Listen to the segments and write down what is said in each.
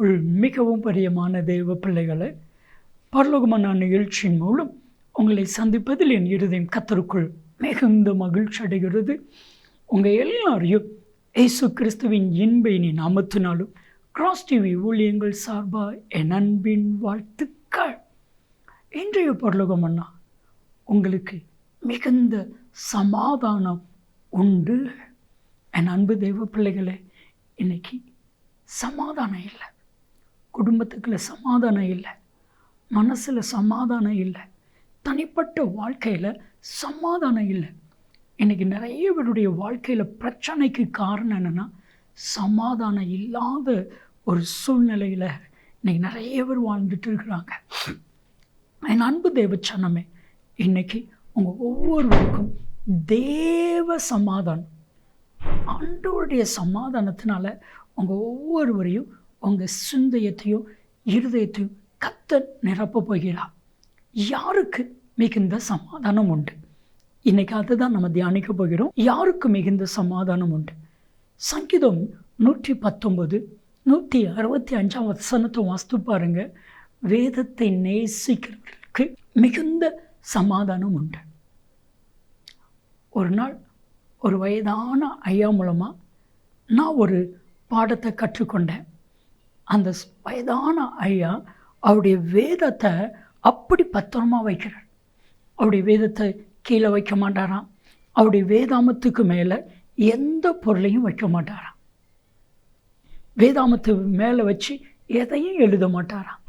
கிறிஸ்துக்குள் மிகவும் பிரியமான தெய்வ பிள்ளைகளை பரலோகமான நிகழ்ச்சியின் மூலம் உங்களை சந்திப்பதில் என் இருதயம் கத்தருக்குள் மிகுந்த மகிழ்ச்சி அடைகிறது. உங்கள் எல்லாரையும் இயேசு கிறிஸ்துவின் இன்பையினி நாமத்தினாலும் கிராஸ் டிவி ஊழியங்கள் சார்பாக என் அன்பின் வாழ்த்துக்கள். இன்றைய பரலோகம் அண்ணா உங்களுக்கு மிகுந்த சமாதானம் உண்டு. என் அன்பு தெய்வ பிள்ளைகளே இன்னைக்கு சமாதானம் இல்லை. குடும்பத்துக்குள்ள சமாதானம் இல்லை. மனசில் சமாதானம் இல்லை. தனிப்பட்ட வாழ்க்கையில் சமாதானம் இல்லை. இன்றைக்கி நிறைய பேருடைய வாழ்க்கையில் பிரச்சனைக்கு காரணம் என்னென்னா சமாதானம் இல்லாத ஒரு சூழ்நிலையில் இன்றைக்கி நிறைய பேர் வாழ்ந்துட்டு இருக்கிறாங்க. என் அன்பு தேவச்சனமே இன்னைக்கு உங்கள் ஒவ்வொருவருக்கும் தேவ சமாதானம் ஆண்டவருடைய சமாதானத்தினால உங்கள் ஒவ்வொருவரையும் உங்கள் சிந்தையத்தையும் இருதயத்தையும் கத்த நிரப்ப போகிறார். யாருக்கு மிகுந்த சமாதானம் உண்டு? இன்னைக்கு அதுதான் நம்ம தியானிக்க போகிறோம். யாருக்கு மிகுந்த சமாதானம் உண்டு? சங்கீதம் நூற்றி பத்தொன்பது நூற்றி அறுபத்தி அஞ்சாம் வசனத்தை வாஸ்து பாருங்க. வேதத்தை நேசிக்கிறவர்களுக்கு மிகுந்த சமாதானம் உண்டு. ஒரு நாள் ஒரு வயதான ஐயா மூலமாக நான் ஒரு பாடத்தை கற்றுக்கொண்டேன். அந்த வயதான ஐயா அவருடைய வேதத்தை அப்படி பத்திரமா வைக்கிறார். அவருடைய வேதத்தை கீழே வைக்க மாட்டாராம். அவருடைய வேதாமத்துக்கு மேலே எந்த பொருளையும் வைக்க மாட்டாராம். வேதாமத்து மேலே வச்சு எதையும் எழுத மாட்டாராம்.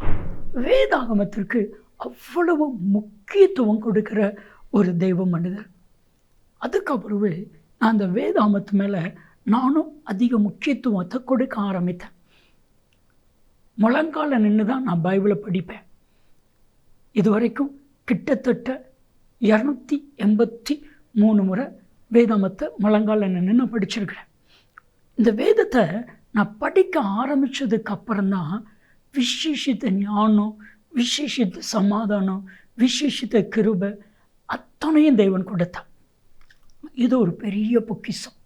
வேதாகமத்திற்கு அவ்வளவு முக்கியத்துவம் கொடுக்கிற ஒரு தெய்வ மனிதர். அதுக்கப்புறவு நான் அந்த வேதாமத்து மேலே நானும் அதிக முக்கியத்துவத்தை கொடுக்க ஆரம்பித்தேன். முழங்கால நின்று தான் நான் பைபிளை படிப்பேன். இதுவரைக்கும் கிட்டத்தட்ட இரநூத்தி எண்பத்தி மூணு முறை வேதமத்தை முழங்கால நின்று நான் படிச்சிருக்கிறேன். இந்த வேதத்தை நான் படிக்க ஆரம்பித்ததுக்கு அப்புறம்தான் விசேஷித்த ஞானம் விசேஷித்த சமாதானம் விசேஷித்த கிருபை அத்தனையும் தேவன் கொடுத்தான். இது ஒரு பெரிய பொக்கிஷம்.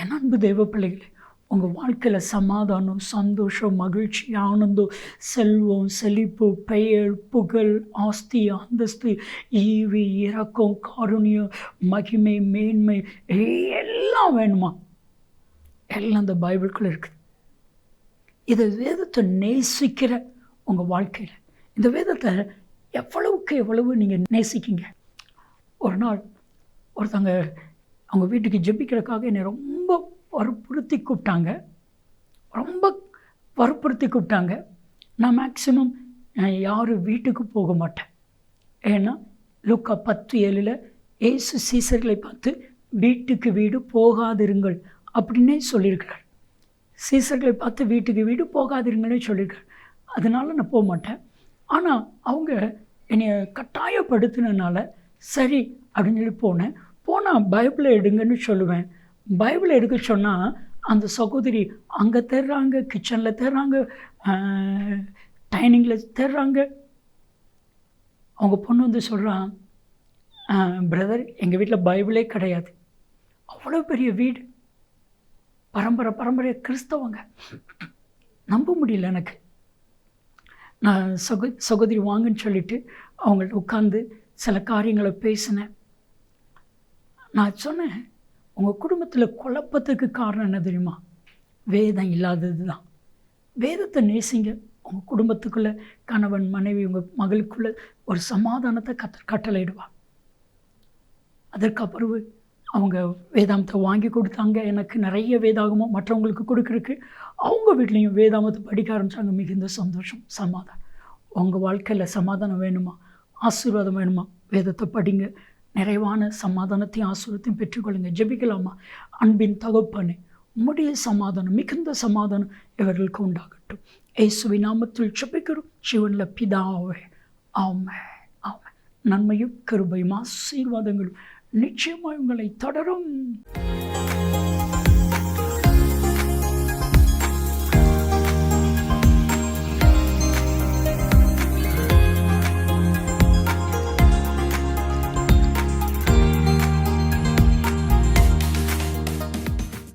என் அன்பு தெய்வ பிள்ளைகளே உங்கள் வாழ்க்கையில் சமாதானம் சந்தோஷம் மகிழ்ச்சி ஆனந்தம் செல்வம் செழிப்பு பெயர் புகழ் ஆஸ்தி அந்தஸ்து ஈவி இரக்கம் காருண்யம் மகிமை மேன்மை எல்லாம் வேணுமா? எல்லாம் இந்த பைபிளுக்குள்ளே இருக்குது இதை வேதத்தை நேசிக்கிற உங்கள் வாழ்க்கையில் இந்த வேதத்தை எவ்வளவுக்கு எவ்வளவு நீங்கள் நேசிக்கிங்க? ஒரு நாள் ஒருத்தங்க அவங்க வீட்டுக்கு ஜெபிக்கிறதுக்காக என்னை ரொம்ப வற்புறுத்தி கூப்பிட்டாங்க. ரொம்ப வற்புறுத்தி கூப்பிட்டாங்க. நான் மேக்ஸிமம் யாரும் வீட்டுக்கு போக மாட்டேன். ஏன்னா லுக்கா பத்து ஏழில் ஏசு சீசர்களை பார்த்து வீட்டுக்கு வீடு போகாதிருங்கள் அப்படின்னே சொல்லியிருக்கிறார். சீசர்களை பார்த்து வீட்டுக்கு வீடு போகாதிருங்கன்னே சொல்லியிருக்கார் அதனால நான் போக மாட்டேன். ஆனால் அவங்க என்னை கட்டாயப்படுத்தினால சரி அப்படின்னு சொல்லி போனேன். போனால் பைபிளை எடுங்கன்னு சொல்லுவேன். பைபிள் எடுக்க சொன்னால் அந்த சகோதரி அங்கே தேடுறாங்க கிச்சனில் தேடுறாங்க டைனிங்கில் தேடுறாங்க அவங்க பொண்ணு வந்து சொல்கிறான் பிரதர் எங்கள் வீட்டில் பைபிளே கிடையாது. அவ்வளோ பெரிய வீடு. பரம்பரை பரம்பரை கிறிஸ்தவங்க. நம்ப முடியல எனக்கு. நான் சகோ சகோதரி வாங்கன்னு சொல்லிவிட்டு அவங்கள்ட்ட உட்காந்து சில காரியங்களை பேசினேன். நான் சொன்னேன் உங்கள் குடும்பத்தில் குழப்பத்துக்கு காரணம் என்ன தெரியுமா? வேதம் இல்லாதது தான் வேதத்தை நேசிங்க. உங்கள் குடும்பத்துக்குள்ளே கணவன் மனைவி உங்கள் மகளுக்குள்ள ஒரு சமாதானத்தை கத்த கட்டளையிடுவா. அதற்கப்புறம் அவங்க வேதாமத்தை வாங்கி கொடுத்தாங்க. எனக்கு நிறைய வேதாகமும் மற்றவங்களுக்கு கொடுக்குறக்கு அவங்க வீட்லேயும் வேதாமத்தை படிக்க ஆரம்பித்தாங்க மிகுந்த சந்தோஷம் சமாதானம் உங்கள் வாழ்க்கையில் சமாதானம் வேணுமா? ஆசீர்வாதம் வேணுமா? வேதத்தை படிங்க. நிறைவான சமாதானத்தையும் ஆசீர்வாதத்தையும் பெற்றுக்கொள்ளுங்க ஜெபிக்கலாமா? அன்பின் தகப்பனே உம்முடைய சமாதானம் மிகுந்த சமாதானம் இவர்களுக்கு உண்டாகட்டும். ஏசுவி நாமத்தில் ஜெபிக்கிறோம். சிவனில் பிதாவே ஆமே ஆமே நன்மையும் கருபையும் ஆசீர்வாதங்களும் நிச்சயமாய் உங்களை தொடரும்.